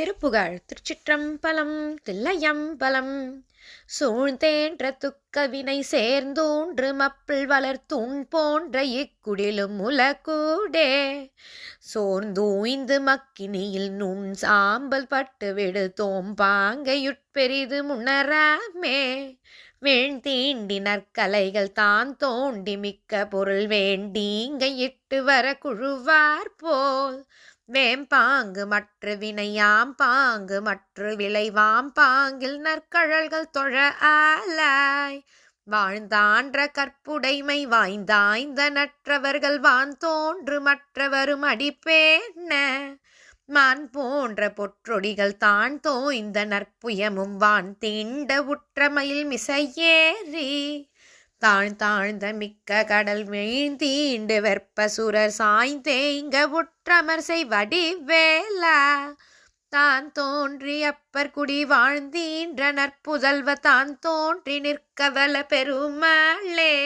திருப்புகழ் திருச்சிற்றம்பலம் தில்லையம்பலம். சூழ்ந்தேன்ற துக்கவினை சேர்ந்தூன்று மப்பிள் வளர்த்தூண் போன்ற இக்குடிலும் உலகூடே. சோர்ந்தூய்ந்து மக்கினியில் நுண் சாம்பல் பட்டு விடு தோம்பாங்கையுட்பெரிது முன்னராமே. வீழ்ந்தீண்டி நற்கலைகள் தான் தோண்டி மிக்க பொருள் வேண்டீங்க இட்டு வர குழுவார் போல். வேம்பாங்கு மற்ற வினையாம் பாங்கு மற்ற விளைவாம் பாங்கில் நற்கழல்கள் தொழ ஆலாய். வாழ்ந்தான்ற கற்புடைமை வாய்ந்தாய்ந்த நற்றவர்கள் வான் தோன்று மற்றவரும் அடிப்பேன மான் போன்ற பொற்றொடிகள் தான் தோய்ந்த நற்புயமும் வான் தீண்ட உற்றமையில் மிசையேறி. தாழ் தாழ்ந்த மிக்க கடல் மெய்ந்தீண்டு வெற்ப சுரர் சாய்ந்தேங்க உற்றமர் செய்வடி வேலா தான் தோன்றி அப்பர் குடி வாழ்ந்தீன்ற நற்புதல்வ தான் தோன்றி நிற்கவல பெருமாளே.